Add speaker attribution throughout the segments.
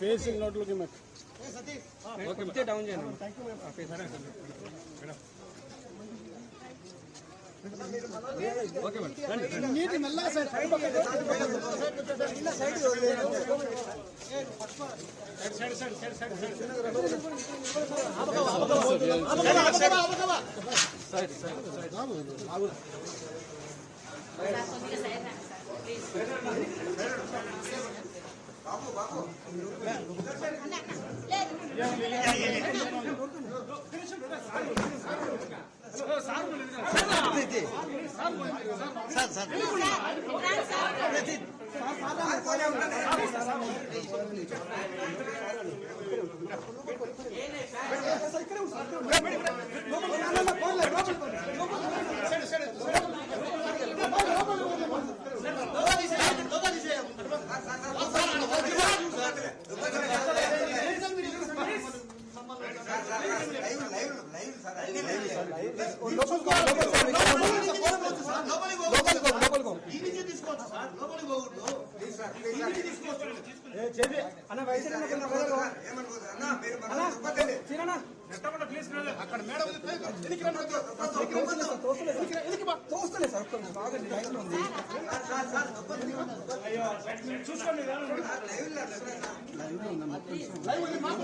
Speaker 1: Facing నోట్లకి మరి నీటి మెల్లగా
Speaker 2: sir అక్కడ
Speaker 1: మేడం తోస్తలే సార్ బాగా
Speaker 2: డైరెక్ట్ ఉంది చూసుకోండి. లైవ్ ఉంది
Speaker 3: మాకు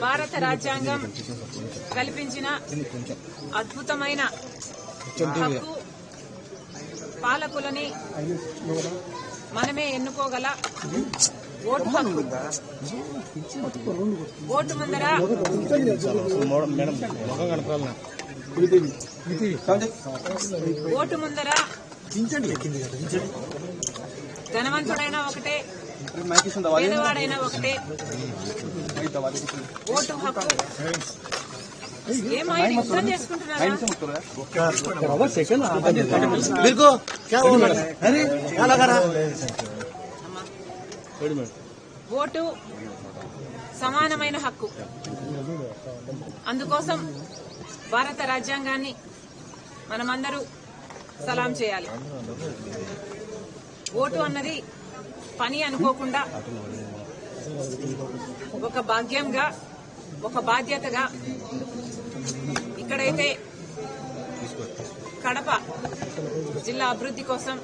Speaker 3: భారత రాజ్యాంగం కల్పించిన అద్భుతమైన హక్కు పాలకులని మనమే ఎన్నుకోగల ఓటు హక్కు. ఓటు ముందర? ఓటు ముందర? ధనవంతుడైనా ఒకటే పేదవాడైనా ఒకటే. ఓటు హక్కు. చేసుకుంటున్నారా? ఓటు సమానమైన హక్కు. అందుకోసం భారత రాజ్యాంగాన్ని మనమందరూ సలాం చేయాలి. ఓటు అన్నది పని అనుకోకుండా ఒక భాగ్యంగా ఒక బాధ్యతగా ఇక్కడైతే కడప జిల్లా అభివృద్ధి కోసం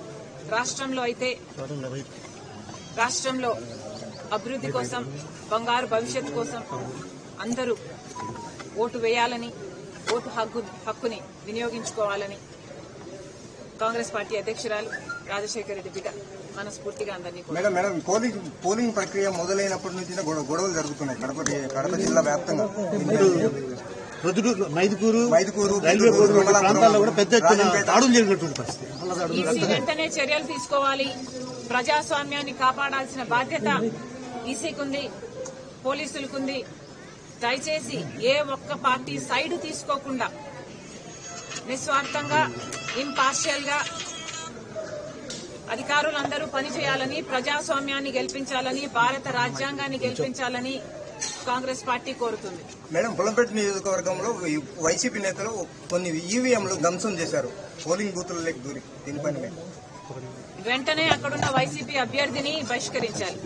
Speaker 3: రాష్ట్రంలో అయితే రాష్ట్రంలో అభివృద్ధి కోసం బంగారు భవిష్యత్తు కోసం అందరూ ఓటు వేయాలని ఓటు హక్కు హక్కుని వినియోగించుకోవాలని కాంగ్రెస్ పార్టీ అధ్యక్షురాలు రాజశేఖర రెడ్డి బిడ్డ మనస్ఫూర్తిగా అందరినీ
Speaker 4: మేడం మేడం పోలింగ్ పోలింగ్ ప్రక్రియ మొదలైనప్పటి నుంచి గొడవలు జరుగుతున్నాయి. కడప కడప జిల్లా వ్యాప్తంగా.
Speaker 5: మైదుకూరు
Speaker 4: మైదుకూరు,
Speaker 5: రైల్వే బోర్డు ప్రాంతాల్లో కూడా పెద్ద ఎత్తున. దాడులు జరిగినటువంటి పరిస్థితి.
Speaker 3: వెంటనే చర్యలు తీసుకోవాలి. ప్రజాస్వామ్యాన్ని కాపాడాల్సిన బాధ్యత ఈసీకుంది పోలీసులకుంది. దయచేసి ఏ ఒక్క పార్టీ సైడ్ తీసుకోకుండా నిస్వార్థంగా ఇంపార్షియల్గా అధికారులందరూ పనిచేయాలని ప్రజాస్వామ్యాన్ని గెలిపించాలని భారత రాజ్యాంగాన్ని గెలిపించాలని కాంగ్రెస్ పార్టీ కోరుతుంది.
Speaker 4: మేడం పొలంపేట నియోజకవర్గంలో వైసీపీ నేతలు కొన్ని ఈవీఎంలు ధ్వంసం చేశారు. పోలింగ్ బూతులలోకి దూరి దీనిపైన
Speaker 3: వెంటనే అక్కడున్న వైసీపీ అభ్యర్థిని బహిష్కరించాలి.